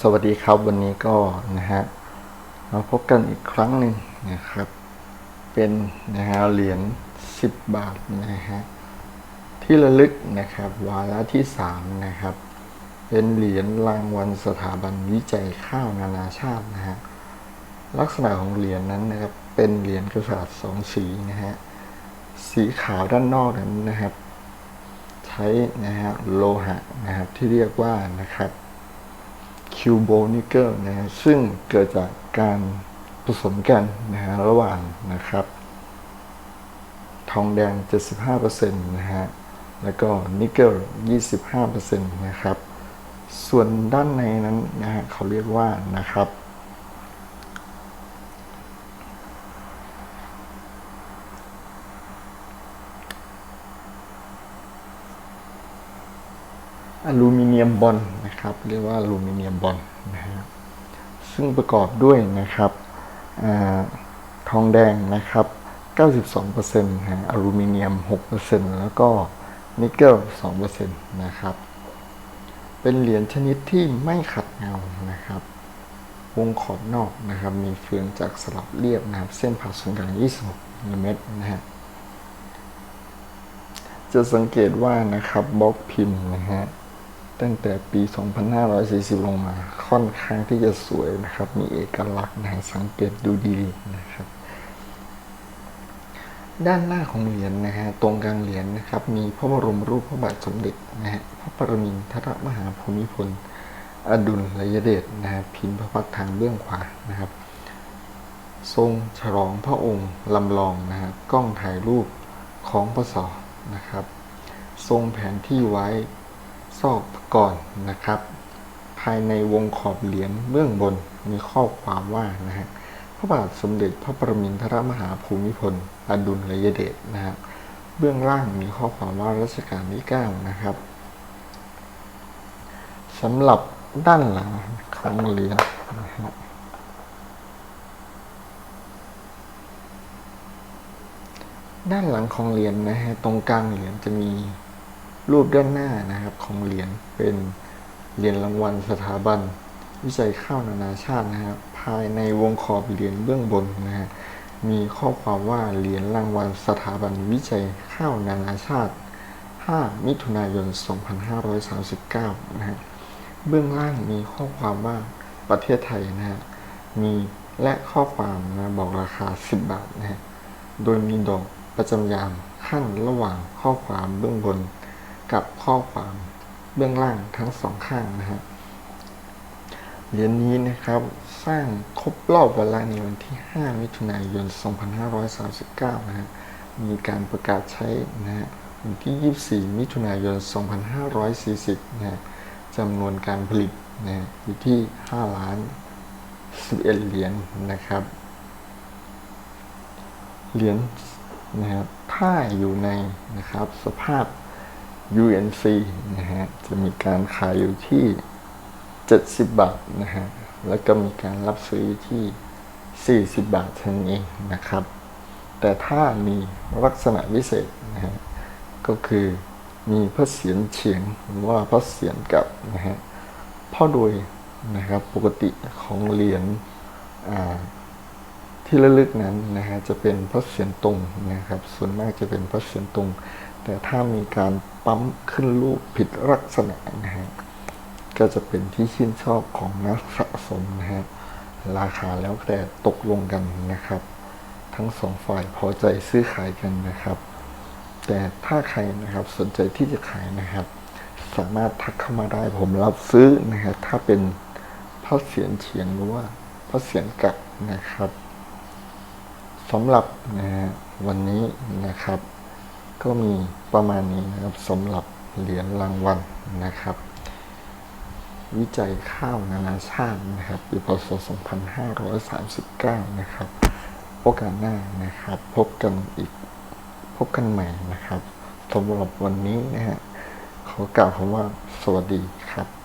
สวัสดีครับวันนี้ก็นะฮะมาพบกันอีกครั้งหนึ่งนะครับ เป็นนะฮะเหรียญ10 บาทนะฮะที่ระลึกนะครับวาระที่3นะครับ เป็นเหรียญรางวัลสถาบันวิจัยข้าวนานาชาตินะฮะลักษณะของเหรียญนั้นนะครับ เป็นเหรียญกระสาษสองสีนะฮะสีขาวด้านนอกนั้นนะครับ ใช้นะฮะโลหะนะครับที่เรียกว่านะครับ คิวโบนิเกิลนะฮะซึ่งเกิดจากการผสมกันนะฮะระหว่างนะครับ ทองแดง 75%นะฮะแล้วก็นิกเกิล 25%นะครับ ส่วนด้านในนั้นนะฮะเขาเรียกว่านะครับอลูมิเนียมบอล นะครับ เรียกว่าอลูมิเนียมบอลนะฮะซึ่งประกอบด้วยนะครับอทองแดงนะครับ 92%นะฮะอลูมิเนียม 6%แล้วก็นิกเกิล 2%นะครับ เป็นเหรียญชนิดที่ไม่ขัดเงานะครับวงขอบนอกนะครับ มีเฟืองจากสลับเรียบนะครับ เส้นผ่าศูนย์กลาง 26มิลลิเมตรนะฮะจะสังเกตว่านะครับบล็อกพิมพ์นะฮะ ตั้งแต่ปี 2540 ลงมาค่อนข้างที่จะสวยนะครับ มีเอกลักษณ์นะสังเกตดูดีนะครับ ด้านหน้าของเหรียญนะฮะตรงกลางเหรียญนะครับ มีพระบรมรูปพระบาทสมเด็จนะฮะพระปรมินทรมหาภูมิพล อดุลยเดชนะฮะพิมพ์พระพักทางเบื้องขวานะครับ ทรงฉลองพระองค์ลำลองนะฮะกล้องถ่ายรูปของพศนะครับ ทรงแผนที่ไว้ ซอกก่อนนะครับ ภายในวงขอบเหรียญเบื้องบนมีข้อความว่านะฮะพระบาทสมเด็จพระปรมินทรมหาภูมิพลอดุลยเดชนะฮะเบื้องล่างมีข้อความว่ารัชกาลที่9นะครับสำหรับด้านหลังของเหรียญนะฮะด้านหลังของเหรียญนะฮะตรงกลางเหรียญจะมี รูปด้านหน้านะครับของเหรียญเป็นเหรียญรางวัลสถาบัน วิจัยข้าวนานาชาตินะครับภายในวงขอบเหรียญเบื้องบนนะฮะมีข้อความว่าเหรียญรางวัลสถาบันวิจัยข้าวนานาชาติ 5 มิถุนายน 2539 นะฮะเบื้องล่างมีข้อความว่าประเทศไทยนะฮะมีและข้อความนะบอกราคา 10 บาทนะฮะโดยมีดอกประจำยามขั้นระหว่างข้อความเบื้องบน กับข้อความเบื้องล่างทั้งสองข้างนะฮะเหรียญนี้นะครับสร้างครบรอบเวละในวันที่ 5 มิถุนายน 2539 นะฮะมีการประกาศใช้นะฮะวันที่ 24 มิถุนายน 2540 นะฮะจำนวนการผลิตนะฮะอยู่ที่ 5 ล้าน 11 เหรียญนะครับ เหรียญนะครับถ้าอยู่ในนะครับสภาพ UNC นะฮะ จะมีการขายอยู่ที่ 70 บาทนะฮะ แล้วก็มีการรับซื้อที่ 40 บาทเท่านั้นเองนะครับ แต่ถ้ามีลักษณะพิเศษนะฮะ ก็คือมีพระเศียรเฉียงหรือว่าพระเศียรกับนะฮะเพราะโดยนะครับปกติของเหรียญที่ระลึกนั้นนะฮะจะเป็นพระเศียรตรงนะครับ ส่วนมากจะเป็นพระเศียรตรง แต่ถ้ามีการปั๊มขึ้นรูปผิดลักษณะนะฮะก็จะเป็นที่ชื่นชอบของนักสะสมนะฮะราคาแล้วแต่ตกลงกันนะครับ ทั้งสองฝ่ายพอใจซื้อขายกันนะครับ แต่ถ้าใครนะครับสนใจที่จะขายนะครับ สามารถทักเข้ามาได้ผมรับซื้อนะฮะถ้าเป็นพระเศียรเฉียงหรือว่าพระเศียรกลับนะครับสำหรับนะฮะวันนี้นะครับ ก็มีประมาณนี้นะครับสำหรับเหรียญรางวัลนะครับ วิจัยข้าวนานาชาตินะครับปีพศ 2539 นะครับ โอกาสหน้านะครับ พบกันอีกพบกันใหม่นะครับสำหรับวันนี้นะฮะขอกล่าวคำว่าสวัสดีครับ